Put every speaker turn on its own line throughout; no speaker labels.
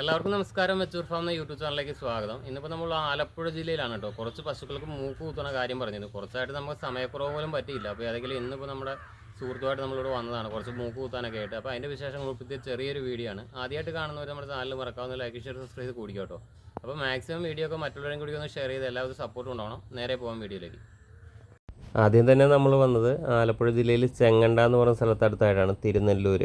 എല്ലാവർക്കും നമസ്കാരം. Mature farm എന്ന യൂട്യൂബ് ചാനലിലേക്ക് സ്വാഗതം. ഇന്നിപ്പോൾ നമ്മൾ ആലപ്പുഴ ജില്ലയിലാണ് കേട്ടോ. കുറച്ച് പശുക്കൾക്ക് മൂക്ക് കുത്തുന്ന കാര്യം പറഞ്ഞത് കുറച്ചായിട്ട് നമുക്ക് സമയക്കുറവ് പോലും പറ്റിയില്ല. അപ്പോൾ ഏതെങ്കിലും ഇന്നിപ്പോൾ നമ്മുടെ സുഹൃത്തുമായിട്ട് നമ്മളിവിടെ വന്നതാണ്. കുറച്ച് മൂക്ക് കുത്താനൊക്കെ ആയിട്ട്. അപ്പോൾ അതിന്റെ വിശേഷങ്ങൾ ഉൾപ്പെടുത്തിയ ചെറിയൊരു വീഡിയോ ആണ്. ആദ്യമായിട്ട് കാണുന്നവർ നമ്മുടെ ചാനൽ മറക്കാവുന്ന ലൈക്ക് ഷെയർ സബ്സ്ക്രൈബ് ചെയ്ത് കൂടിക്കും കേട്ടോ. അപ്പോൾ മാക്സിമം വീഡിയോ ഒക്കെ മറ്റുള്ളവരും കൂടി ഒന്ന് ഷെയർ ചെയ്ത് എല്ലാവരും സപ്പോർട്ട് ഉണ്ടാവണം നേരെ പോകാൻ വീഡിയോയിലേക്ക്.
ആദ്യം തന്നെ നമ്മൾ വന്നത് ആലപ്പുഴ ജില്ലയിൽ ചെങ്ങണ്ട എന്ന് പറയുന്ന സ്ഥലത്തടുത്തായിട്ടാണ് തിരുനെല്ലൂർ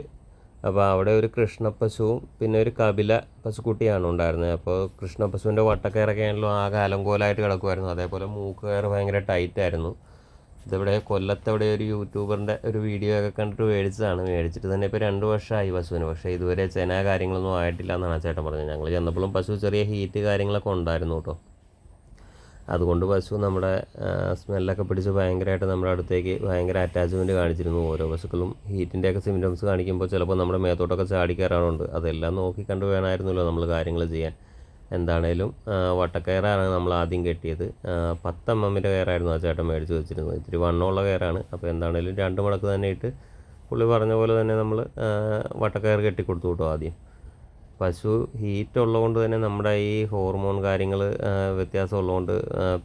അപ്പോൾ അവിടെ ഒരു കൃഷ്ണപ്പശുവും പിന്നെ ഒരു കപില പശുക്കുട്ടിയാണ് ഉണ്ടായിരുന്നത്. അപ്പോൾ കൃഷ്ണപ്പശുവിന്റെ വട്ടക്കയറൊക്കെ ആണല്ലോ ആകെ അലങ്കോലായിട്ട് കിടക്കുമായിരുന്നു അതേപോലെ മൂക്ക് കയറ് ഭയങ്കര ടൈറ്റ് ആയിരുന്നു. ഇതിവിടെ കൊല്ലത്തവിടെ ഒരു യൂട്യൂബറിന്റെ ഒരു വീഡിയോ ഒക്കെ കണ്ടിട്ട് മേടിച്ചതാണ്. മേടിച്ചിട്ട് തന്നെ ഇപ്പോൾ രണ്ട് വർഷമായി പശുവിന്. പക്ഷേ ഇതുവരെ ചെന കാര്യങ്ങളൊന്നും ആയിട്ടില്ല എന്നാണ് ചേട്ടൻ പറഞ്ഞത്. ഞങ്ങൾ ചെന്നപ്പോഴും പശു ചെറിയ ഹീറ്റ് കാര്യങ്ങളൊക്കെ ഉണ്ടായിരുന്നു കേട്ടോ. അതുകൊണ്ട് പശു നമ്മുടെ സ്മെല്ലൊക്കെ പിടിച്ച് ഭയങ്കരമായിട്ട് നമ്മുടെ അടുത്തേക്ക് ഭയങ്കര അറ്റാച്ച്മെന്റ് കാണിച്ചിരുന്നു. ഓരോ പശുക്കളും ഹീറ്റിന്റെയൊക്കെ സിംറ്റംസ് കാണിക്കുമ്പോൾ ചിലപ്പോൾ നമ്മുടെ മേത്തോട്ടൊക്കെ ചാടിക്കയറാറുണ്ട് അതെല്ലാം നോക്കി കണ്ടു വേണമായിരുന്നല്ലോ നമ്മൾ കാര്യങ്ങൾ ചെയ്യാൻ. എന്താണേലും വട്ടക്കയറാണ് നമ്മൾ ആദ്യം കെട്ടിയത്. പത്തമ്മമ്മിന്റെ കയറായിരുന്നു ആ ചേട്ടൻ മേടിച്ച് വെച്ചിരുന്നത്. ഇത്തിരി വണ്ണമുള്ള കയറാണ്. അപ്പോൾ എന്താണേലും രണ്ട് മടക്ക് തന്നെ ഇട്ട് പുള്ളി പറഞ്ഞ പോലെ തന്നെ നമ്മൾ വട്ടക്കയർ കെട്ടിക്കൊടുത്തു കേട്ടോ ആദ്യം. പശു ഹീറ്റ് ഉള്ളതുകൊണ്ട് തന്നെ നമ്മുടെ ഈ ഹോർമോൺ കാര്യങ്ങൾ വ്യത്യാസം ഉള്ളതുകൊണ്ട്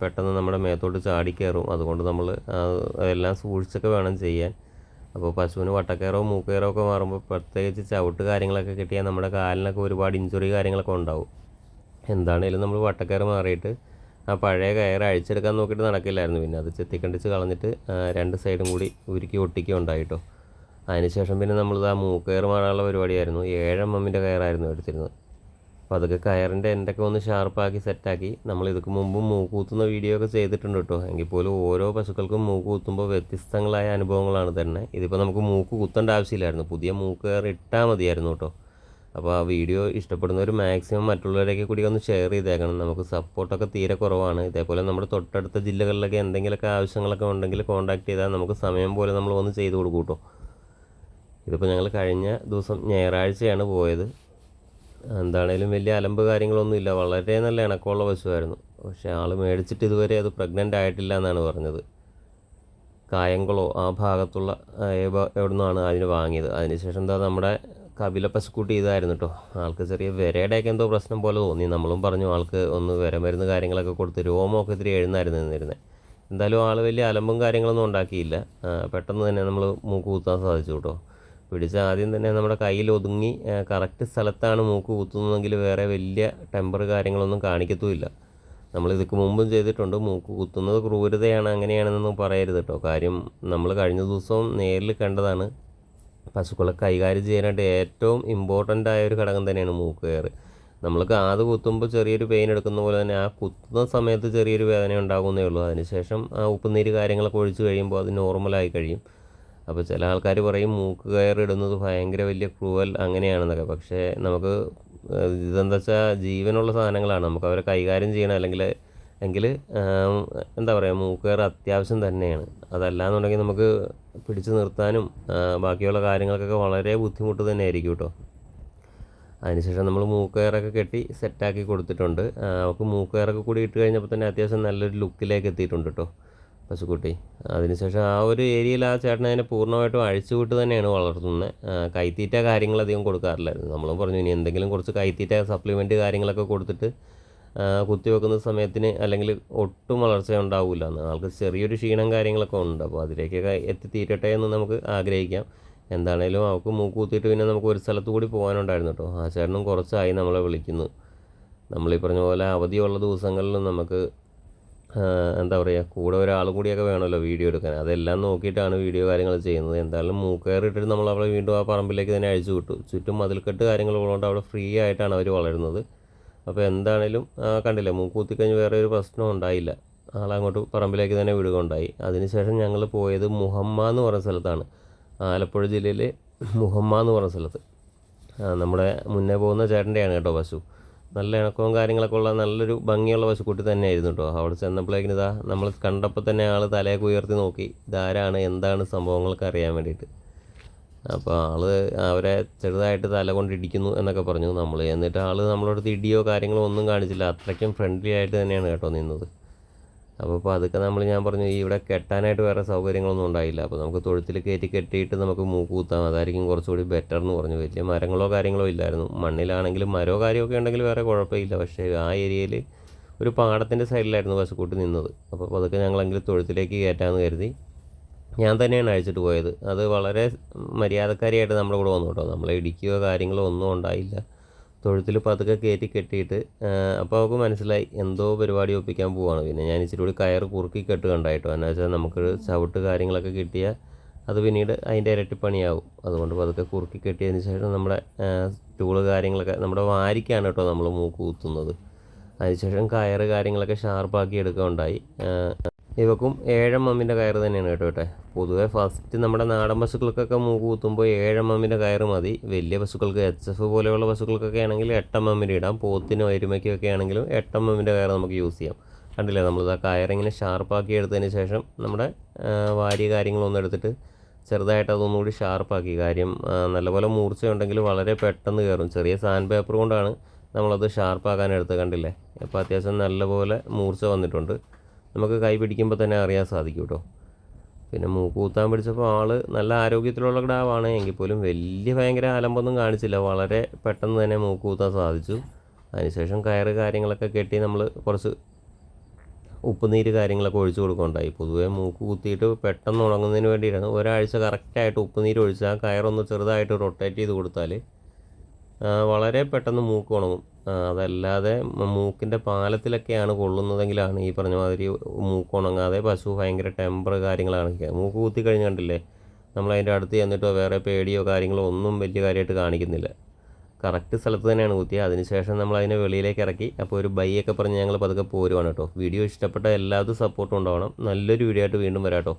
പെട്ടെന്ന് നമ്മുടെ മേത്തോട്ട് ചാടിക്കയറും അതുകൊണ്ട് നമ്മൾ എല്ലാം സൂക്ഷിച്ചൊക്കെ വേണം ചെയ്യാൻ. അപ്പോൾ പശുവിന് വട്ടക്കയറോ മൂക്കയറോ ഒക്കെ മാറുമ്പോൾ പ്രത്യേകിച്ച് ചവിട്ട് കാര്യങ്ങളൊക്കെ കിട്ടിയാൽ നമ്മുടെ കാലിനൊക്കെ ഒരുപാട് ഇഞ്ചുറി കാര്യങ്ങളൊക്കെ ഉണ്ടാവും. എന്താണേലും നമ്മൾ വട്ടക്കയറ് മാറിയിട്ട് ആ പഴയ കയർ അഴിച്ചെടുക്കാൻ നോക്കിയിട്ട് നടക്കില്ലായിരുന്നു. പിന്നെ അത് ചെത്തിക്കണ്ടിച്ച് കളഞ്ഞിട്ട് രണ്ട് സൈഡും കൂടി ഉരുക്കി ഒട്ടിക്കുക ഉണ്ടായിട്ടോ അതിനുശേഷം പിന്നെ നമ്മളിത് ആ മൂക്കയർ മാറാനുള്ള പരിപാടിയായിരുന്നു. ഏഴം എമ്മിന്റെ കയറായിരുന്നു എടുത്തിരുന്നത്. അപ്പോൾ അതൊക്കെ കയറിന്റെ എന്റെയൊക്കെ ഒന്ന് ഷാർപ്പാക്കി സെറ്റാക്കി നമ്മൾ ഇതൊക്കെ മുമ്പും മൂക്ക് കുത്തുന്ന വീഡിയോ ഒക്കെ ചെയ്തിട്ടുണ്ട് കേട്ടോ. എങ്കിൽ പോലും ഓരോ പശുക്കൾക്കും മൂക്ക് കുത്തുമ്പോൾ വ്യത്യസ്തങ്ങളായ അനുഭവങ്ങളാണ് തന്നെ. ഇതിപ്പോൾ നമുക്ക് മൂക്ക് കുത്തേണ്ട ആവശ്യമില്ലായിരുന്നു. പുതിയ മൂക്ക് കയർ ഇട്ടാൽ മതിയായിരുന്നു കേട്ടോ. അപ്പോൾ ആ വീഡിയോ ഇഷ്ടപ്പെടുന്നവർ മാക്സിമം മറ്റുള്ളവരേക്ക് കൂടി ഒന്ന് ഷെയർ ചെയ്തേക്കണം. നമുക്ക് സപ്പോർട്ടൊക്കെ തീരെ കുറവാണ്. ഇതേപോലെ നമ്മുടെ തൊട്ടടുത്ത ജില്ലകളിലൊക്കെ എന്തെങ്കിലുമൊക്കെ ആവശ്യങ്ങളൊക്കെ ഉണ്ടെങ്കിൽ കോൺടാക്ട് ചെയ്താൽ നമുക്ക് സമയം പോലെ നമ്മൾ ഒന്ന് ചെയ്ത് കൊടുക്കും കേട്ടോ. ഇതിപ്പോൾ ഞങ്ങൾ കഴിഞ്ഞ ദിവസം ഞായറാഴ്ചയാണ് പോയത്. എന്താണേലും വലിയ അലമ്പ് കാര്യങ്ങളൊന്നുമില്ല വളരെ നല്ല ഇണക്കമുള്ള പശുവായിരുന്നു. പക്ഷേ ആൾ മേടിച്ചിട്ട് ഇതുവരെ അത് പ്രഗ്നന്റ് ആയിട്ടില്ല എന്നാണ് പറഞ്ഞത്. കായംകുളോ ആ ഭാഗത്തുള്ള എവിടെ നിന്നാണ് അതിന് വാങ്ങിയത്. അതിനുശേഷം എന്താ നമ്മുടെ കപില പശുക്കുട്ടി ഇതായിരുന്നു കേട്ടോ ആൾക്ക് ചെറിയ വിരയുടെയൊക്കെ എന്തോ പ്രശ്നം പോലെ തോന്നി. നമ്മളും പറഞ്ഞു ആൾക്ക് ഒന്ന് വിര മരുന്ന് കാര്യങ്ങളൊക്കെ കൊടുത്ത് രോമമൊക്കെ ഇത്തിരി എഴുന്നായിരുന്നു നിന്നിരുന്നത് എന്തായാലും ആൾ വലിയ അലമ്പും കാര്യങ്ങളൊന്നും ഉണ്ടാക്കിയില്ല. പെട്ടെന്ന് തന്നെ നമ്മൾ മൂക്ക് കുത്താൻ സാധിച്ചു കേട്ടോ പിടിച്ച ആദ്യം തന്നെ നമ്മുടെ കയ്യിൽ ഒതുങ്ങി കറക്റ്റ് സ്ഥലത്താണ് മൂക്ക് കുത്തുന്നതെങ്കിൽ വേറെ വലിയ ടെമ്പർ കാര്യങ്ങളൊന്നും കാണിക്കത്തുമില്ല. നമ്മൾ ഇതൊക്കെ മുമ്പും ചെയ്തിട്ടുണ്ട്. മൂക്ക് കുത്തുന്നത് ക്രൂരതയാണ് അങ്ങനെയാണെന്നൊന്നും പറയരുത് കേട്ടോ. കാര്യം നമ്മൾ കഴിഞ്ഞ ദിവസവും നേരിൽ കണ്ടതാണ് പശുക്കളെ കൈകാര്യം ചെയ്യാനായിട്ട് ഏറ്റവും ഇമ്പോർട്ടന്റ് ആയ ഒരു ഘടകം തന്നെയാണ് മൂക്ക് കയറ്. നമ്മൾ കാത് കുത്തുമ്പോൾ ചെറിയൊരു പെയിൻ എടുക്കുന്ന പോലെ തന്നെ ആ കുത്തുന്ന സമയത്ത് ചെറിയൊരു വേദന ഉണ്ടാകുന്നേ ഉള്ളൂ. അതിനുശേഷം ആ ഉപ്പുനീര് കാര്യങ്ങളൊക്കെ ഒഴിച്ച് കഴിയുമ്പോൾ അത് നോർമലായി കഴിയും. അപ്പോൾ ചില ആൾക്കാർ പറയും മൂക്ക് കയറിടുന്നത് ഭയങ്കര വലിയ ക്രൂവൽ അങ്ങനെയാണെന്നൊക്കെ. പക്ഷേ നമുക്ക് ഇതെന്താ വെച്ചാൽ ജീവനുള്ള സാധനങ്ങളാണ്. നമുക്ക് അവരെ കൈകാര്യം ചെയ്യണം. അല്ലെങ്കിൽ എങ്കിൽ എന്താ പറയുക മൂക്ക് കയറ് അത്യാവശ്യം തന്നെയാണ്. അതല്ലാന്നുണ്ടെങ്കിൽ നമുക്ക് പിടിച്ചു നിർത്താനും ബാക്കിയുള്ള കാര്യങ്ങൾക്കൊക്കെ വളരെ ബുദ്ധിമുട്ട് തന്നെ ആയിരിക്കും കേട്ടോ അതിനുശേഷം നമ്മൾ മൂക്കയറൊക്കെ കെട്ടി സെറ്റാക്കി കൊടുത്തിട്ടുണ്ട്. അവൾക്ക് മൂക്കയറൊക്കെ കൂടി ഇട്ട് കഴിഞ്ഞപ്പോൾ തന്നെ അത്യാവശ്യം നല്ലൊരു ലുക്കിലേക്ക് എത്തിയിട്ടുണ്ട് കേട്ടോ പശുക്കുട്ടി. അതിനുശേഷം ആ ഒരു ഏരിയയിൽ ആ ചേട്ടൻ അതിനെ പൂർണമായിട്ടും അഴിച്ചുവിട്ട് തന്നെയാണ് വളർത്തുന്നത്. കൈത്തീറ്റ കാര്യങ്ങൾ കാര്യങ്ങളധികം കൊടുക്കാറില്ലായിരുന്നു. നമ്മളും പറഞ്ഞു ഇനി എന്തെങ്കിലും കുറച്ച് കൈത്തീറ്റ സപ്ലിമെന്റ് കാര്യങ്ങളൊക്കെ കൊടുത്തിട്ട് കുത്തി കുത്തിവെക്കുന്ന സമയത്തിന് അല്ലെങ്കിൽ ഒട്ടും വളർച്ച ഉണ്ടാവില്ല എന്ന്. ആൾക്ക് ചെറിയൊരു ക്ഷീണം കാര്യങ്ങളൊക്കെ ഉണ്ട്. അപ്പോൾ അതിലേക്കൊക്കെ എത്തിത്തീരട്ടെ എന്ന് നമുക്ക് ആഗ്രഹിക്കാം. എന്താണേലും അവൾക്ക് മൂക്ക് കുത്തിയിട്ട് പിന്നെ നമുക്ക് ഒരു സ്ഥലത്ത് കൂടി പോകാനുണ്ടായിരുന്നു കേട്ടോ. ആ ചേട്ടനും കുറച്ചായി നമ്മളെ വിളിക്കുന്നു. നമ്മളീ പറഞ്ഞ പോലെ അവധിയുള്ള ദിവസങ്ങളിലും നമുക്ക് എന്താ പറയുക കൂടെ ഒരാളും കൂടിയൊക്കെ വേണമല്ലോ വീഡിയോ എടുക്കാൻ. അതെല്ലാം നോക്കിയിട്ടാണ് വീഡിയോ കാര്യങ്ങൾ ചെയ്യുന്നത്. എന്തായാലും മൂക്കയർ ഇട്ടിട്ട് നമ്മൾ അവളെ വീണ്ടും ആ പറമ്പിലേക്ക് തന്നെ അഴിച്ചു വിട്ടു. ചുറ്റും മതിൽക്കെട്ട് കാര്യങ്ങൾ ഉള്ളതുകൊണ്ട് അവിടെ ഫ്രീ ആയിട്ടാണ് അവർ വളരുന്നത്. അപ്പോൾ എന്താണേലും കണ്ടില്ല കണ്ടില്ലേ കഴിഞ്ഞ് വേറെ ഒരു പ്രശ്നം ഉണ്ടായില്ല. ആളങ്ങോട്ട് പറമ്പിലേക്ക് തന്നെ വിടുകയുണ്ടായി. അതിനുശേഷം ഞങ്ങൾ പോയത് മുഹമ്മ എന്ന് പറയുന്ന സ്ഥലത്താണ്. ആലപ്പുഴ ജില്ലയിലെ മുഹമ്മ എന്ന് പറയുന്ന സ്ഥലത്ത്. നമ്മുടെ മുന്നേ പോകുന്ന ചേട്ടന്റെയാണ് കേട്ടോ പശു. നല്ല ഇണക്കവും കാര്യങ്ങളൊക്കെ ഉള്ള നല്ലൊരു ഭംഗിയുള്ള പശുക്കുട്ടി തന്നെയായിരുന്നു കേട്ടോ അവിടെ ചെന്നപ്പോഴേക്കിന് ഇതാ നമ്മൾ കണ്ടപ്പോൾ തന്നെ ആൾ തലയൊക്കെ ഉയർത്തി നോക്കി. ഇതാരാണ്? എന്താണ് സംഭവങ്ങളൊക്കെ അറിയാൻ വേണ്ടിയിട്ട്. അപ്പോൾ ആൾ അവരെ ചെറുതായിട്ട് തല കൊണ്ട് ഇടിക്കുന്നു എന്നൊക്കെ പറഞ്ഞു നമ്മൾ എന്നിട്ട് ആൾ നമ്മളോട് ഇടിയോ കാര്യങ്ങളോ ഒന്നും കാണിച്ചില്ല. അത്രയ്ക്കും ഫ്രണ്ട്ലി ആയിട്ട് തന്നെയാണ് കേട്ടോ നിന്നത്. അപ്പോൾ ഇപ്പോൾ അതൊക്കെ നമ്മൾ ഞാൻ പറഞ്ഞു ഈ ഇവിടെ കെട്ടാനായിട്ട് വേറെ സൗകര്യങ്ങളൊന്നും ഉണ്ടായില്ല. അപ്പോൾ നമുക്ക് തൊഴുത്തിൽ കയറ്റി കെട്ടിയിട്ട് നമുക്ക് മൂക്ക് കുത്താം. അതായിരിക്കും കുറച്ചുകൂടി ബെറ്റർ എന്ന് പറഞ്ഞു. വലിയ മരങ്ങളോ കാര്യങ്ങളോ ഇല്ലായിരുന്നു. മണ്ണിലാണെങ്കിലും മരോ കാര്യമൊക്കെ ഉണ്ടെങ്കിൽ വേറെ കുഴപ്പമില്ല. പക്ഷേ ആ ഏരിയയിൽ ഒരു പാടത്തിന്റെ സൈഡിലായിരുന്നു പശുക്കൂട്ടി നിന്നത്. അപ്പോൾ അതൊക്കെ ഞങ്ങളെങ്കിൽ തൊഴുത്തിലേക്ക് കയറ്റാമെന്ന് കരുതി ഞാൻ തന്നെയാണ് അഴിച്ചിട്ട് പോയത്. അത് വളരെ മര്യാദക്കാരിയായിട്ട് നമ്മുടെ കൂടെ വന്നു കേട്ടോ. നമ്മളെ ഇടിക്കുകയോ കാര്യങ്ങളോ ഒന്നും ഉണ്ടായില്ല. തൊഴുത്തിൽ പതുക്കെ കയറ്റി കെട്ടിയിട്ട് അപ്പോൾ അവൾക്ക് മനസ്സിലായി എന്തോ പരിപാടി ഒപ്പിക്കാൻ പോവാണ്. പിന്നെ ഞാൻ ഇച്ചിരി കൂടി കയറ് കുറുക്കി കെട്ട് കണ്ടായിട്ടോ എന്നാ വെച്ചാൽ നമുക്ക് ചവിട്ട് കാര്യങ്ങളൊക്കെ കിട്ടിയാൽ അത് പിന്നീട് അതിന്റെ ഇരട്ടിപ്പണിയാവും അതുകൊണ്ട് പതുക്കെ കുറുക്കി കെട്ടിയതിന് ശേഷം നമ്മുടെ ടൂൾ കാര്യങ്ങളൊക്കെ നമ്മുടെ വാരിക്കാണ് കേട്ടോ നമ്മൾ മൂക്ക് കുത്തുന്നത്. അതിനുശേഷം കയറ് കാര്യങ്ങളൊക്കെ ഷാർപ്പാക്കി എടുക്കുകയുണ്ടായി ഇവക്കും ഏഴം മമ്മിന്റെ കയറ് തന്നെയാണ് കേട്ടോ കേട്ടെ. പൊതുവേ ഫസ്റ്റ് നമ്മുടെ നാടൻ പശുക്കൾക്കൊക്കെ മൂക്ക് കുത്തുമ്പോൾ ഏഴം മമ്മിന്റെ കയറ് മതി. വലിയ പശുക്കൾക്ക് എച്ച് എഫ് പോലെയുള്ള പശുക്കൾക്കൊക്കെ ആണെങ്കിൽ എട്ടം മമ്മിന്റെ ഇടാം. പോത്തിനോ എരുമയ്ക്കൊക്കെ ആണെങ്കിലും എട്ടം മമ്മിന്റെ കയറ് നമുക്ക് യൂസ് ചെയ്യാം. കണ്ടില്ലേ? നമ്മളിത് ആ കയറിങ്ങനെ ഷാർപ്പാക്കി എടുത്തതിന് ശേഷം നമ്മുടെ വാരി കാര്യങ്ങളൊന്നും എടുത്തിട്ട് ചെറുതായിട്ട് അതൊന്നുകൂടി ഷാർപ്പാക്കി കാര്യം നല്ലപോലെ മൂർച്ചയുണ്ടെങ്കിൽ വളരെ പെട്ടെന്ന് കയറും. ചെറിയ സാൻഡ് പേപ്പർ കൊണ്ടാണ് നമ്മളത് ഷാർപ്പാക്കാൻ എടുത്ത് കണ്ടില്ലേ? അപ്പോൾ അത്യാവശ്യം നല്ലപോലെ മൂർച്ച വന്നിട്ടുണ്ട്. നമുക്ക് കൈ പിടിക്കുമ്പോൾ തന്നെ അറിയാൻ സാധിക്കും കേട്ടോ പിന്നെ മൂക്ക് കുത്താൻ പിടിച്ചപ്പോൾ ആൾ നല്ല ആരോഗ്യത്തിലുള്ള കിടാവാണ് എങ്കിൽ പോലും വലിയ ഭയങ്കര അലമ്പൊന്നും കാണിച്ചില്ല. വളരെ പെട്ടെന്ന് തന്നെ മൂക്ക് കുത്താൻ സാധിച്ചു. അതിനുശേഷം കയറ് കാര്യങ്ങളൊക്കെ കെട്ടി നമ്മൾ കുറച്ച് ഉപ്പുനീര് കാര്യങ്ങളൊക്കെ ഒഴിച്ചു കൊടുക്കുകയുണ്ടായി. പൊതുവേ മൂക്ക് കുത്തിയിട്ട് പെട്ടെന്ന് ഉണങ്ങുന്നതിന് വേണ്ടിയിട്ടാണ്. ഒരാഴ്ച കറക്റ്റായിട്ട് ഉപ്പുനീര് ഒഴിച്ച് ആ കയറൊന്ന് ചെറുതായിട്ട് റൊട്ടേറ്റ് ചെയ്ത് കൊടുത്താൽ വളരെ പെട്ടെന്ന് മൂക്ക് ഉണങ്ങും. അതല്ലാതെ മൂക്കിന്റെ പാലത്തിലൊക്കെയാണ് കൊള്ളുന്നതെങ്കിലാണ് ഈ പറഞ്ഞ മാതിരി മൂക്ക് ഉണങ്ങാതെ പശു ഭയങ്കര ടെമ്പർ കാര്യങ്ങളാണ്. മൂക്ക് കുത്തി കഴിഞ്ഞ് കണ്ടില്ലേ? നമ്മൾ അതിന്റെ അടുത്ത് ചെന്നിട്ടോ വേറെ പേടിയോ കാര്യങ്ങളോ ഒന്നും വലിയ കാര്യമായിട്ട് കാണിക്കുന്നില്ല. കറക്റ്റ് സ്ഥലത്ത് തന്നെയാണ് കുത്തിയത് അതിനുശേഷം നമ്മൾ അതിനെ വെളിയിലേക്ക് ഇറക്കി. അപ്പോൾ ഒരു ബൈ ഒക്കെ പറഞ്ഞ് ഞങ്ങൾ പതുക്കെ പോരുവാണ് കേട്ടോ. വീഡിയോ ഇഷ്ടപ്പെട്ട എല്ലാവരും സപ്പോർട്ടും ഉണ്ടാവണം. നല്ലൊരു വീഡിയോ ആയിട്ട് വീണ്ടും വരാം കേട്ടോ.